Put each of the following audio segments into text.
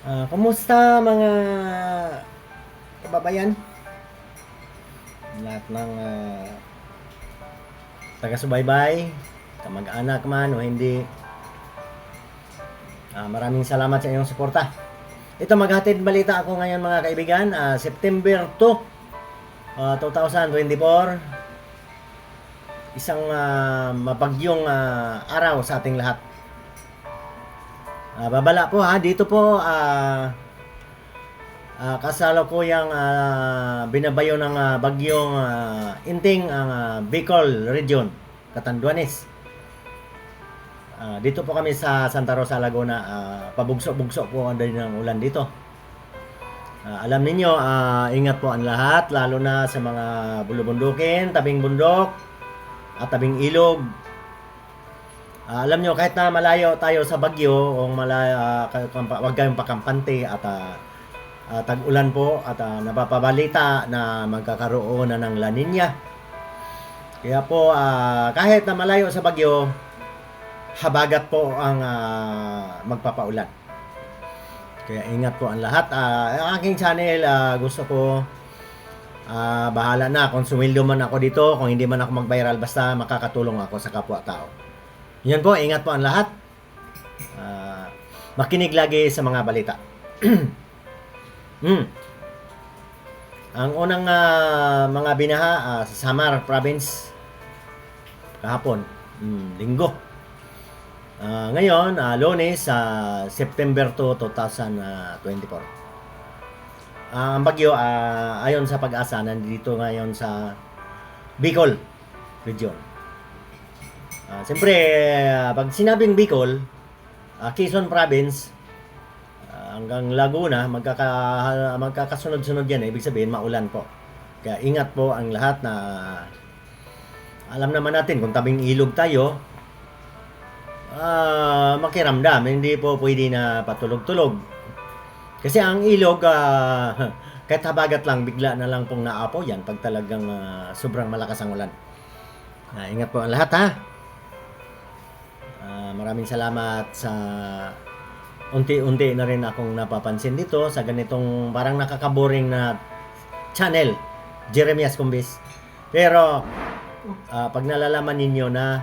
Ah, kumusta mga kababayan? Lahat ng ah, taga-subaybay, kamag-anak man o hindi. Ah, maraming salamat sa inyong suporta. Ito maghatid balita ako ngayon mga kaibigan, ah, September 2, ah, 2024. Isang ah, mabagyong ah, araw sa ating lahat. Ah, babala po ha, dito po ah ah, kasalukuyang ah, binabayo ng ah, bagyong ah, Inting ang ah, Bicol Region, Catanduanes. Ah, dito po kami sa Santa Rosa, Laguna. ah, pabugso-bugso po ang dali ng ulan dito. Ah, alam ninyo, ah, ingat po ang lahat, lalo na sa mga bulubundukin, tabing bundok, at tabing ilog, Ah, alam nyo, kahit na malayo tayo sa Bagyo, o malayo, ah, kay- kampa- huwag kayong pakampante at ah, ah, tag-ulan po at ah, napapabalita na magkakaroon na ng La Nina. Kaya po, ah, kahit na malayo sa Bagyo, habagat po ang ah, magpapaulan. Kaya ingat po ang lahat. Ah, ang aking channel, ah, gusto ko ah, bahala na kung sumildo man ako dito, kung hindi man ako mag-viral, basta makakatulong ako sa kapwa-tao. Yan po, ingat po ang lahat. Ah, makinig lagi sa mga balita. hmm. Ang unang ah, mga binaha ah, sa Samar Province kahapon, hmm, linggo. Ah, ngayon, ah, lunes sa September 2, 2024. Ah, ang bagyo, ah, ayon sa pag-asa, nandito ngayon sa Bicol region. Ah, Siyempre, ah, pag sinabing Bicol, ah, Quezon Province, ah, hanggang Laguna, magkaka, magkakasunod-sunod yan. eh. Ibig sabihin, maulan po. Kaya ingat po ang lahat na alam naman natin kung tabing ilog tayo, ah, makiramdam. Hindi po pwede na patulog-tulog. Kasi ang ilog, ah, kahit habagat lang, bigla na lang pong naapo yan pag talagang ah, sobrang malakas ang ulan. Ah, ingat po ang lahat ha. Maraming salamat sa unti-unti na rin akong napapansin dito sa ganitong parang nakakaboring na channel, Jeremias Kumbis. Pero ah, pag nalalaman ninyo na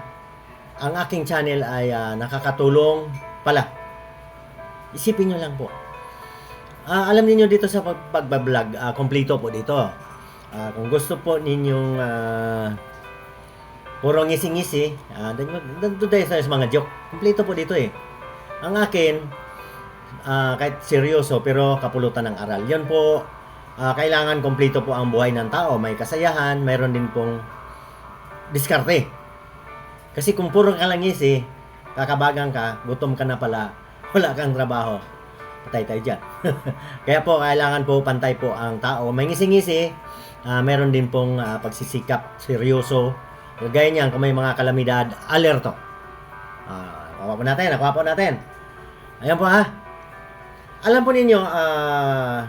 ang aking channel ay ah, nakakatulong pala, isipin nyo lang po. Ah, alam niyo dito sa pag- pagbablog, ah, kompleto po dito. Ah, kung gusto po ninyong ah, puro ngisi-ngisi, ah, doon tayo sa mga joke. Kompleto po dito eh. Ang akin, ah, kahit seryoso pero kapulutan ng aral. Yan po, ah, kailangan kompleto po ang buhay ng tao. May kasayahan, mayroon din pong diskarte. Kasi kung puro ka lang ngisi, kakabagang ka, gutom ka na pala, wala kang trabaho. Patay tayo dyan. Kaya po, kailangan po pantay po ang tao. May ngisi-ngisi, ah, meron din pong ah, pagsisikap, seryoso. Gaya niyan, kung may mga kalamidad, alerto. Ah, nakuha po natin, nakuha po natin. Ayan po ha. Alam po ninyo, ah,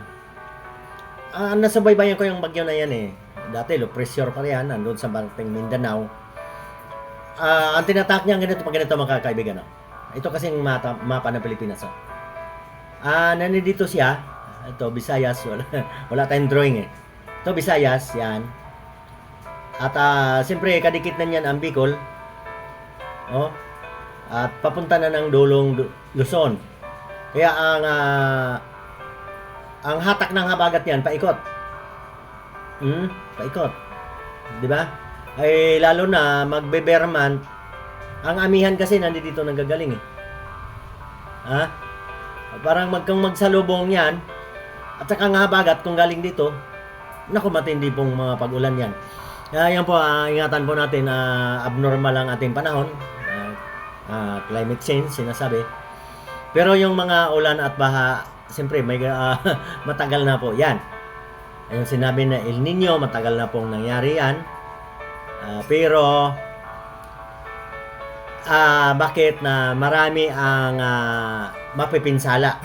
ah, nasubaybayan ko yung bagyo na yan eh. Dati, low pressure pa yan, nandun sa Barting Mindanao. Ah, ang tinatak niya, ganito pag ganito mga kaibigan. Ito kasing mata, mapa ng Pilipinas. Oh. Ah, nandito siya. Ito, Visayas. Wala, wala tayong drawing eh. Ito, Visayas. Yan. At ah, siyempre, kadikit na niyan ang Bicol. Oh. At papunta na ng dulong Lu- Luzon. Kaya ang ah, ang hatak ng habagat niyan, paikot. Hmm, paikot. 'Di ba? Ay lalo na magbe-Berman, ang amihan kasi nandito nanggagaling eh. Ha? Parang magkang magsalubong yan, at saka nga habagat kung galing dito, naku matindi pong mga pag-ulan yan. Kaya yan po, ah, ingatan po natin na abnormal ang ating panahon. Ah, ah, climate change, sinasabi. Pero yung mga ulan at baha, siyempre may ah, matagal na po yan. Yung sinabi na El Nino, matagal na pong nangyari yan. Ah, pero ah bakit na marami ang ah, mapipinsala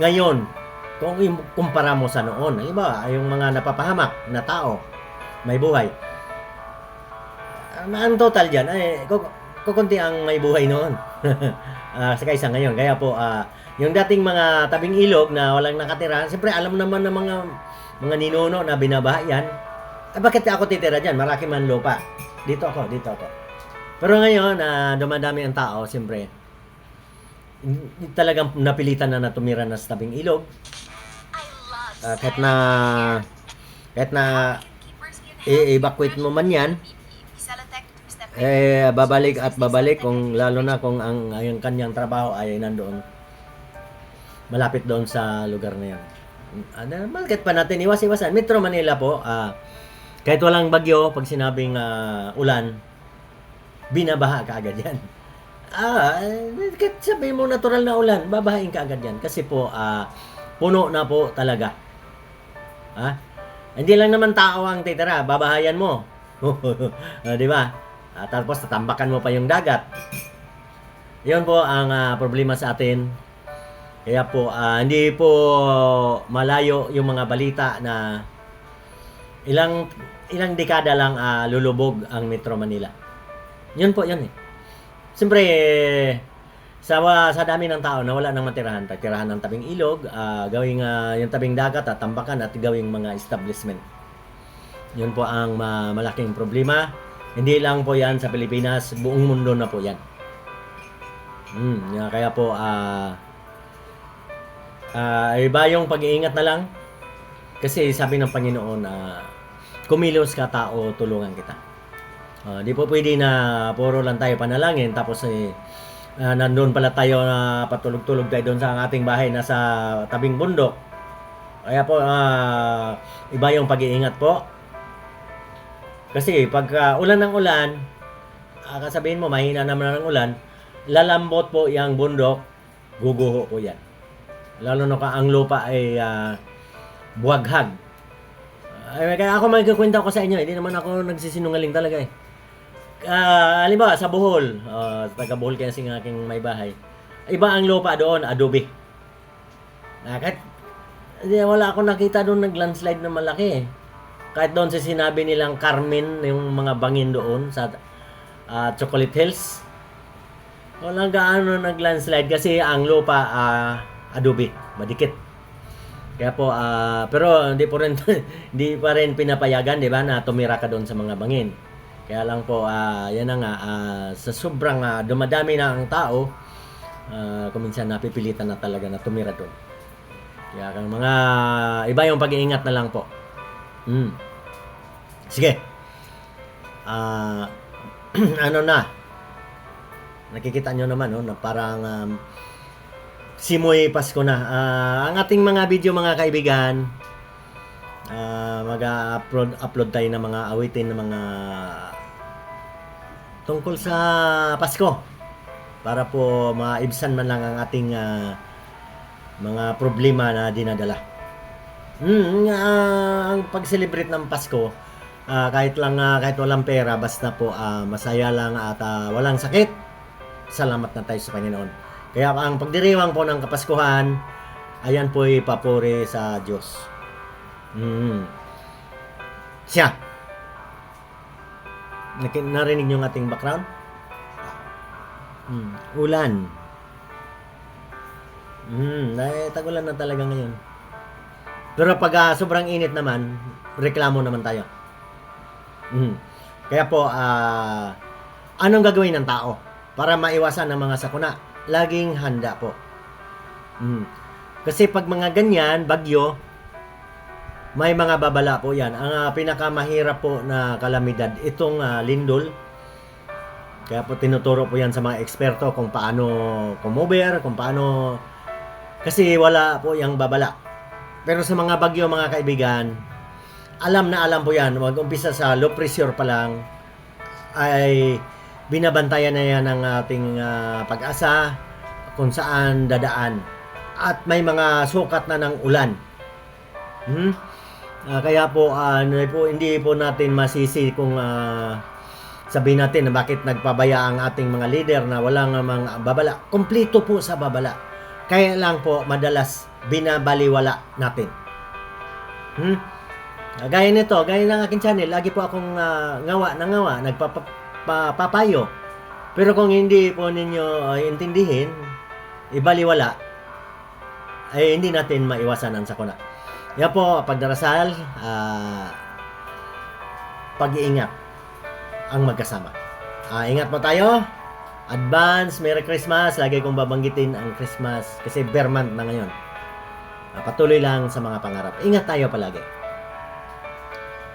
ngayon kung kumpara mo sa noon. Halimbawa, yung mga napapahamak na tao, may buhay. Ang total dyan, ay, kukunti ang may buhay noon. Ah, sa kaysa ngayon. Kaya po, ah, yung dating mga tabing ilog na walang nakatira, siyempre alam naman ng mga mga ninuno na binabaha yan. Eh, bakit ako titira dyan? Maraki man lupa. Dito ako, dito ako. Pero ngayon, na dumadami ang tao, siyempre, talagang napilitan na na tumira na sa tabing ilog. Ah, kahit na kahit na i-evacuate mo man yan, eh babalik at babalik kung lalo na kung ang ang kanyang trabaho ay nandoon malapit doon sa lugar na yan. Ano, bakit pa natin iwas-iwasan? Metro Manila po, ah, kahit walang bagyo, pag sinabing ah, ulan, binabaha ka agad yan. Ah, eh, kahit sabihin mo natural na ulan, babahain ka agad yan. Kasi po, ah, puno na po talaga. Ha? Hindi lang naman tao ang titira, babahayan mo. Ah, di ba? Ah, tapos tatambakan mo pa yung dagat. Yun po ang ah, problema sa atin. Kaya po, ah, hindi po malayo yung mga balita na ilang ilang dekada lang ah, lulubog ang Metro Manila. Yun po, yun eh. Siyempre, sa, sa dami ng tao na wala nang matirahan, tirahan ng tabing ilog, ah, gawing ah, yung tabing dagat at tambakan at gawing mga establishment. Yun po ang ma- malaking problema. Hindi lang po yan sa Pilipinas, buong mundo na po yan. Hmm, kaya po, ah, ah, iba yung pag-iingat na lang. Kasi sabi ng Panginoon na kumilos ka tao, tulungan kita. Ah, di po pwede na puro lang tayo panalangin tapos eh, ah, nandun pala tayo na patulog-tulog tayo doon sa ating bahay na sa tabing bundok. Kaya po, ah, iba yung pag-iingat po. Kasi pag ah, ulan ng ulan, ah, kasabihin mo mahina naman ang ulan, lalambot po yung bundok, guguho po yan. Lalo na ka ang lupa ay ah, buwaghag. Ay, kaya ako magkukwenta ko sa inyo, hindi naman ako nagsisinungaling talaga eh. Ah, halimbawa sa Bohol, uh, taga Bohol kaya sing aking may bahay. Iba ang lupa doon, adobe. Hindi, wala akong nakita doon nag-landslide na malaki eh. Kahit doon sa sinabi nilang Carmen, yung mga bangin doon sa ah, Chocolate Hills. Walang gaano nag-landslide kasi ang lupa ah, adobe, madikit. Kaya po, ah, pero hindi po rin, hindi pa rin pinapayagan, di ba, na tumira ka doon sa mga bangin. Kaya lang po, ah, yan na nga, ah, sa sobrang ah, dumadami na ang tao, ah, kuminsan napipilitan na talaga na tumira doon. Kaya mga, iba yung pag-iingat na lang po. Mm. Sige. Ah, ano na, nakikita nyo naman, no, na parang um, simoy Pasko na. Ah, ang ating mga video, mga kaibigan, ah, mag-upload upload tayo ng mga awitin ng mga tungkol sa Pasko para po maibsan man lang ang ating ah, mga problema na dinadala. Hmm, ah, ang pag-celebrate ng Pasko, ah, kahit lang ah, kahit walang pera basta po ah, masaya lang at ah, walang sakit. Salamat na tayo sa Panginoon. Kaya ang pagdiriwang po ng Kapaskuhan, ayan po ipapuri sa Diyos. Hmm. Siya. Narinig niyo ang ating background? Hmm. Ulan. Hmm, eh, tagulan na talaga ngayon. Pero pag ah, sobrang init naman, reklamo naman tayo. Hmm. Kaya po, ah, anong gagawin ng tao para maiwasan ang mga sakuna? Laging handa po. Hmm. Kasi pag mga ganyan, bagyo, may mga babala po yan. Ang ah, pinakamahirap po na kalamidad, itong ah, lindol. Kaya po tinuturo po yan sa mga eksperto kung paano kumover, kung paano... Kasi wala po yung babala. Pero sa mga bagyo mga kaibigan, alam na alam po yan. Mag-umpisa sa low pressure pa lang, ay binabantayan na yan ng ating ah, pag-asa kung saan dadaan. At may mga sukat na ng ulan. Hmm? Ah, kaya po, ah, ano po hindi po natin masisi kung ah, sabihin natin na bakit nagpabaya ang ating mga leader na walang mga babala. Kompleto po sa babala. Kaya lang po madalas binabaliwala natin. Hmm? Ah, Gaya nito, gaya ng aking channel, lagi po akong ah, ngawa na ngawa, nagpapapayo. Pero kung hindi po ninyo ah, intindihin, ibaliwala, ay hindi natin maiwasan ang sakuna. Yan po, pagdarasal, ah, pag-iingat ang magkasama. Ah, ingat po tayo. Advance, Merry Christmas. Lagi kong babanggitin ang Christmas kasi bare month na ngayon. Patuloy lang sa mga pangarap. Ingat tayo palagi.